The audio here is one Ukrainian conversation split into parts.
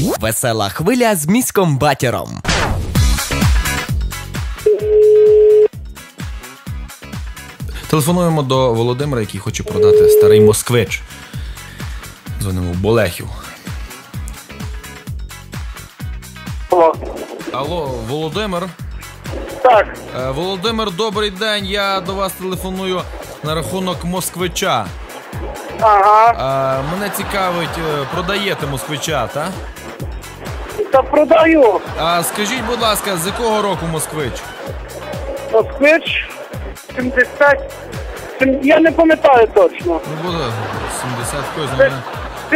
Весела хвиля з міськом батіром. Телефонуємо до Володимира, який хоче продати старий москвич. Дзвонимо в Болехів. Алло. Алло, Володимир. Так, Е, Володимир, добрий день. Я до вас телефоную на рахунок москвича. ага. Е, Мене цікавить, е, продаєте москвича, так? Та продаю. А скажіть, будь ласка, з якого року москвич? Москвич 70. сім- Я не пам'ятаю точно. Ну буде 70 якось, ну, не-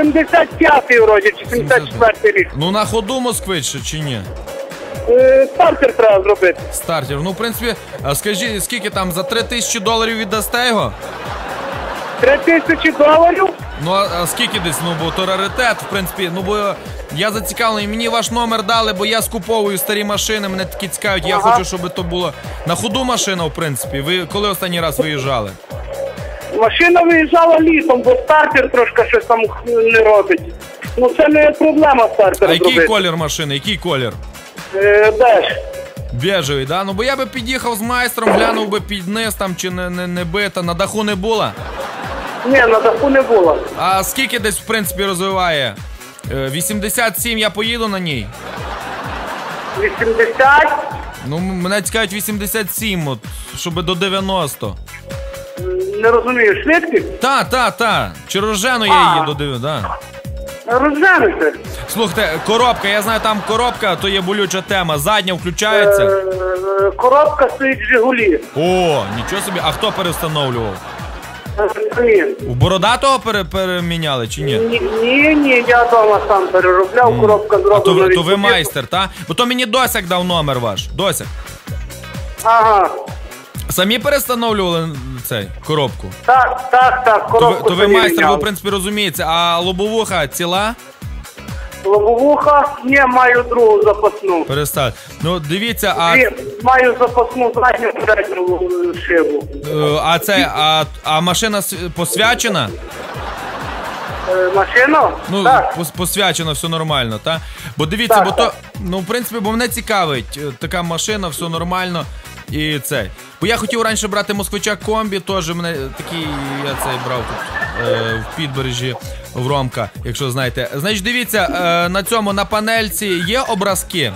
75-й вроді, чи 74-й рік. Ну на ходу москвич ще чи ні? Е, Стартер треба зробити. Стартер. Ну, в принципі, а скажіть, скільки там за 3 тисячі доларів віддасте його? 3 тисячі доларів. Ну а, скільки десь? Ну бо то раритет, в принципі, ну бо я зацікавлений, мені ваш номер дали, бо я скуповую старі машини, мене такі цікавить. Я Ага. хочу, щоб то було на ходу машина, в принципі. Ви коли останній раз виїжджали? Машина виїжджала літом, бо стартер трошки щось там не робить. Ну це не проблема стартер А який зробити. колір машини? Який колір? Е, Беж. Біжевий, да? Ну бо я би під'їхав з майстром, глянув би під низ там чи не, не, не бита, на даху не була. Ні, на даху не було. А скільки десь, в принципі, розвиває? Е, 87 я поїду на ній. 80. Ну, м- мене цікавить 87, от, щоб до 90. Не розумію, швидкість? Та, та, та. Чи розжену я її до 90, да. Розженуйте. Слухайте, коробка, я знаю, там коробка, то є болюча тема. Задня включається. Е, Коробка стоїть в Жигулі. О, нічого собі. А хто перестановлював? У бородатого пере, переміняли чи ні? Ні, ні, ні, я вдома сам переробляв, коробка А то, ви- то ви майстер, та? Бо то мені Досяк дав номер ваш. Досяк. Ага. Самі перестановлювали цей коробку. Так, так, так, То ви, коробку то ви майстер, ви міняв. в принципі розумієте, а лобовуха ціла? Лобовуха, ні, маю другу запасну. Перестав. Ну дивіться, а, Дві, маю запасну задню передню шибу. е, а це, а, а машина с- посвячена? Е, Машину? Ну, так. пос- посвячено, все нормально, та? Бо дивіться, Так, бо то, так. ну, в принципі, бо мене цікавить, е, така машина, все нормально. І цей. Бо я хотів раніше брати москвича комбі, теж мене такий, я цей брав тут в підбережжі в Ромка, якщо знаєте. Значить, дивіться, е, на цьому на панельці є образки.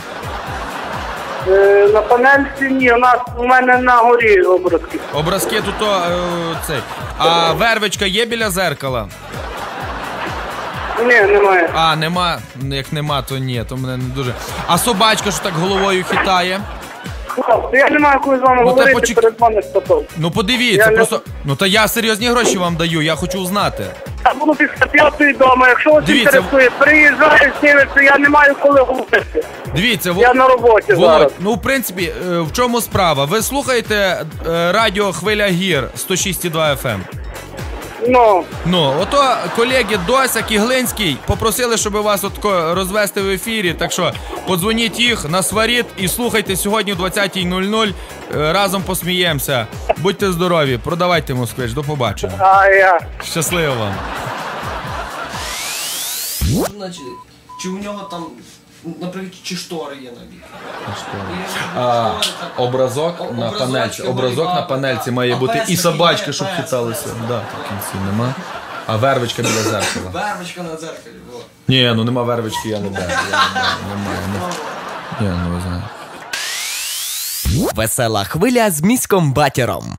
Е, На панельці ні, у нас у мене на горі образки. Образки тут то, е, цей. А вервичка є біля зеркала? Ні, немає. А, нема. Як нема, то ні, то мене не дуже. А собачка, що так головою хитає. Я не маю коли з вами Ну, та говорити почек- перед вами статом. Ну подивіться, Я не- просто. Ну та я серйозні гроші вам даю, я хочу знати. Я буду після п'ятої вдома. Якщо вас Дивіться, інтересує, приїжджаю, зніметься, я не маю коли говорити. Дивіться, Во- Я на роботі Володь, зараз. ну в принципі, е, в чому справа? Ви слухаєте е, радіо Хвиля Гір 106,2 FM? Ну, Ну, ото колеги Досяк і Глинський попросили, щоб вас отко розвести в ефірі. Так що подзвоніть їх, насваріть і слухайте сьогодні о 20.00. Е, Разом посміємося. Будьте здорові, продавайте москвич, до побачення. а я. Щасливо вам. Значить, чи у нього там, наприклад, чи штори є на бік? А, образок на панельці. Образок на панельці має А бути. І є, щоб хиталися. Да, в кінці нема. А вервичка біля зеркала. Вербочка на дзеркалі була. Ні, ну нема вервички, я не дам. Я не знаєте. Весела хвиля з міськом батіром.